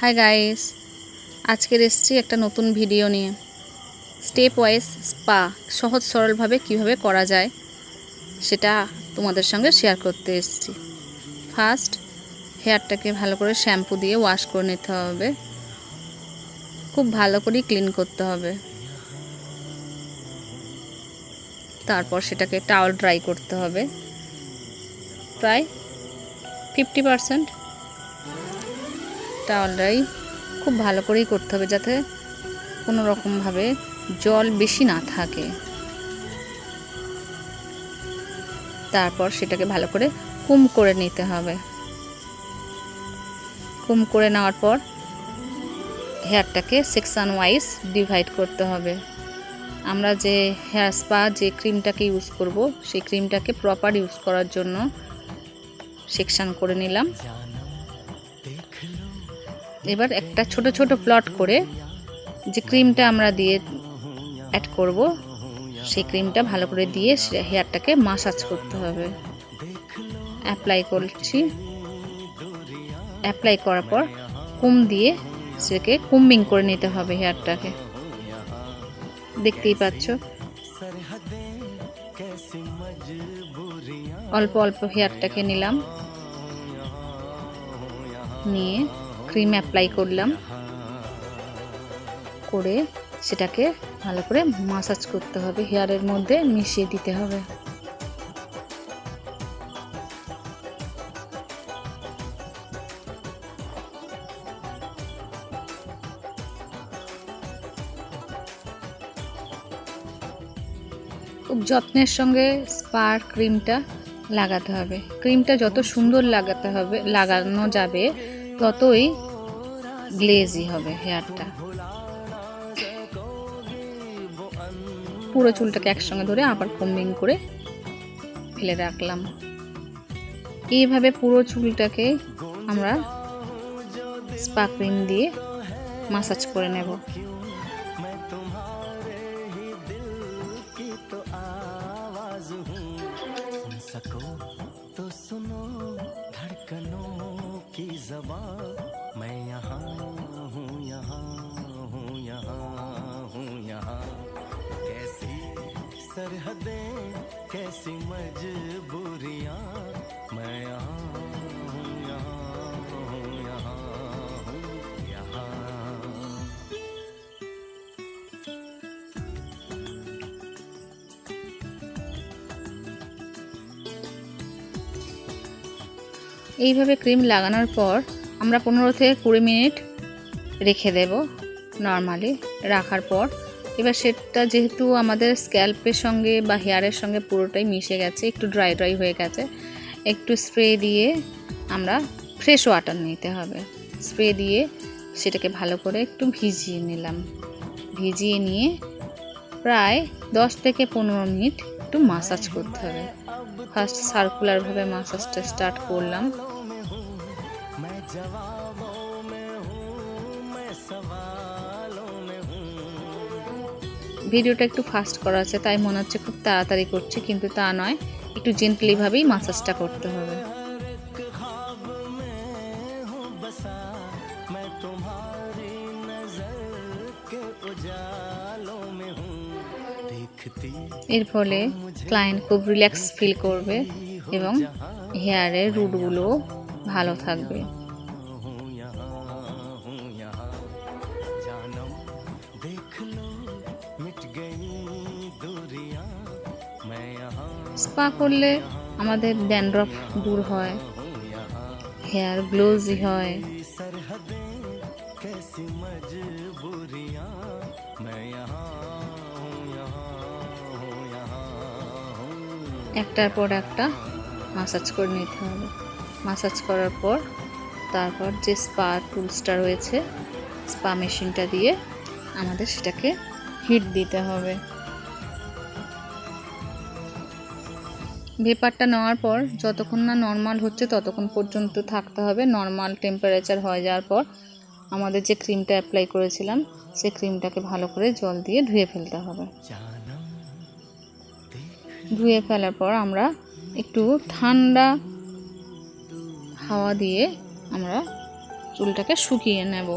Hi guys আজকের এসছি একটা নতুন ভিডিও নিয়ে। স্টেপ ওয়াইজ স্পা সহজ সরলভাবে কীভাবে করা যায় সেটা তোমাদের সঙ্গে শেয়ার করতে এসছি। ফার্স্ট হেয়ারটাকে ভালো করে শ্যাম্পু দিয়ে ওয়াশ করে নিতে হবে। খুব ভালো করে ক্লিন করতে হবে। তারপর সেটাকে টাওয়াল ড্রাই করতে হবে। প্রায় ফিফটি পারসেন্ট টাওয়ালটাই খুব ভালো করেই করতে হবে যাতে কোনো রকমভাবে জল বেশি না থাকে। তারপর সেটাকে ভালো করে কুম করে নিতে হবে। কুম করে নেওয়ার পর হেয়ারটাকে সেকশন ওয়াইজ ডিভাইড করতে হবে। আমরা যে হেয়ার স্পা যে ক্রিমটাকে ইউজ করব, সেই ক্রিমটাকে প্রপার ইউজ করার জন্য সেকশন করে নিলাম। এবার একটা ছোট ছোট প্লট করে যে ক্রিমটা আমরা দিয়ে অ্যাড করব, সেই ক্রিমটা ভালো করে দিয়ে হেয়ারটাকে মাসাজ করতে হবে। অ্যাপ্লাই করছি। অ্যাপ্লাই করার পর কুম দিয়ে সেটাকে কুম্বিং করে নিতে হবে হেয়ারটাকে দেখতেই পাচ্ছ। অল্প অল্প হেয়ারটাকে নিলাম। নিয়ে ক্রিম অ্যাপ্লাই করলাম। করে সেটাকে ভালো করে মাসাজ করতে হবে হেয়ারের মধ্যে মিশিয়ে দিতে হবে। খুব যত্নের সঙ্গে স্পার ক্রিমটা লাগাতে হবে। ক্রিমটা যত সুন্দর লাগাতে হবে, লাগানো যাবে ততই গ্লেজি হবে হেয়ারটা পুরো চুলটাকে একসঙ্গে ধরে আবার কম্বিং করে ফেলে রাখলাম। এইভাবে পুরো চুলটাকে আমরা স্পা দিয়ে মাসাজ করে নেব। सरहदें कैसी मजबूरियाँ मैं यहाँ हूँ यहाँ हूँ यहाँ हूँ यहाँ এইভাবে ক্রিম লাগানোর পর আমরা পনেরো থেকে কুড়ি মিনিট রেখে দেব নর্মালি রাখার পর এবার সেটা যেহেতু আমাদের স্ক্যাল্পের সঙ্গে বা হেয়ারের সঙ্গে পুরোটাই মিশে গেছে, একটু ড্রাই ড্রাই হয়ে গেছে, একটু স্প্রে দিয়ে আমরা ফ্রেশ ওয়াটার নিতে হবে। স্প্রে দিয়ে সেটাকে ভালো করে একটু ভিজিয়ে নিলাম। ভিজিয়ে নিয়ে প্রায় দশ থেকে পনেরো মিনিট একটু মাসাজ করতে হবে। ফার্স্ট সার্কুলারভাবে মাসাজটা স্টার্ট করলাম। ভিডিওটা একটু ফাস্ট করা আছে, তাই মনে হচ্ছে খুব তাড়াতাড়ি করছি, কিন্তু তা নয়। একটু জেন্টলিভাবেই মাসাজটা করতে হবে। এর ফলে ক্লায়েন্ট খুব রিল্যাক্স ফিল করবে এবং হেয়ারের রুটগুলো ভালো থাকবে। স্পা করলে আমাদের ড্যান্ড্রফ দূর হয়, হেয়ার গ্লোজি হয়। একটার পর একটা মাসাজ করে নিতে হবে। মাসাজ করার পর তারপর যে স্পা টুলসটা রয়েছে, স্পা মেশিনটা দিয়ে আমাদের সেটাকে হিট দিতে হবে। ভেপারটা নেওয়ার পর যতক্ষণ না নর্মাল হচ্ছে ততক্ষণ পর্যন্ত থাকতে হবে। নর্মাল টেম্পারেচার হয়ে যাওয়ার পর আমাদের যে ক্রিমটা অ্যাপ্লাই করেছিলাম, সেই ক্রিমটাকে ভালো করে জল দিয়ে ধুয়ে ফেলতে হবে। ধুয়ে ফেলার পর আমরা একটু ঠান্ডা হাওয়া দিয়ে আমরা চুলটাকে শুকিয়ে নেব।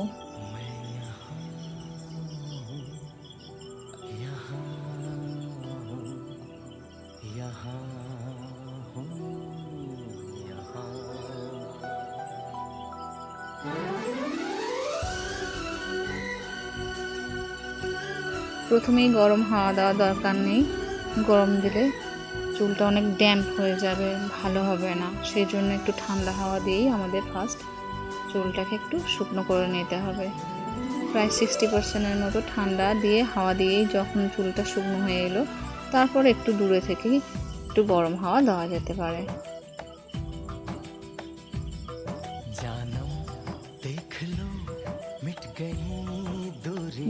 প্রথমেই গরম হাওয়া দেওয়া দরকার নেই। গরম দিলে চুলটা অনেক ড্যাম্প হয়ে যাবে, ভালো হবে না। সেই জন্য একটু ঠান্ডা হাওয়া দিয়েই আমাদের ফার্স্ট চুলটাকে একটু শুকনো করে নিতে হবে। প্রায় সিক্সটি পার্সেন্টের মতো ঠান্ডা দিয়ে, হাওয়া দিয়েই যখন চুলটা শুকনো হয়ে এলো, তারপর একটু দূরে থেকেই একটু গরম হাওয়া দেওয়া যেতে পারে।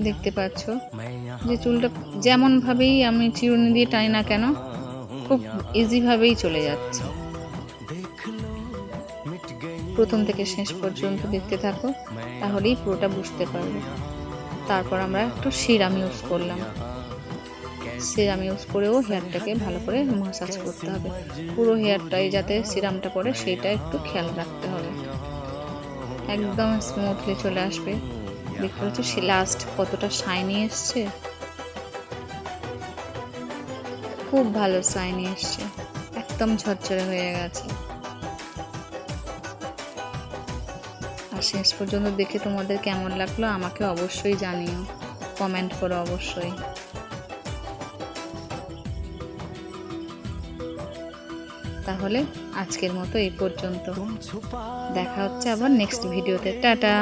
দেখতে পাচ্ছ। যে হ্যাঁ। চুলটা যেমনভাবেই আমি চিরুনি দিয়ে টানি না কেন খুব ইজিভাবেই চলে যাচ্ছে। প্রথম থেকে শেষ পর্যন্ত দেখতে থাকো তাহলেই পুরোটা বুঝতে পারবে। তারপর আমরা একটু সিরাম ইউজ করলাম। সিরাম ইউজ করেও হেয়ারটাকে ভালো করে মাসাজ করতে হবে। পুরো হেয়ারটাই যাতে সিরামটা পড়ে সেটা একটু খেয়াল রাখতে হবে। একদম স্মুথলি চলে আসবে। দেখতে পাচ্ছ সে লাস্ট কতটা শাইনি এসছে। খুব ভালো শাইনি এসছে। একদম ঝরঝরে হয়ে গেছে। আর শেষ পর্যন্ত দেখে তোমাদের কেমন লাগল আমাকে অবশ্যই জানিও। কমেন্ট করো অবশ্যই। তাহলে আজকের মতো এই পর্যন্ত। দেখা হচ্ছে আবার নেক্সট ভিডিওতে টাটা!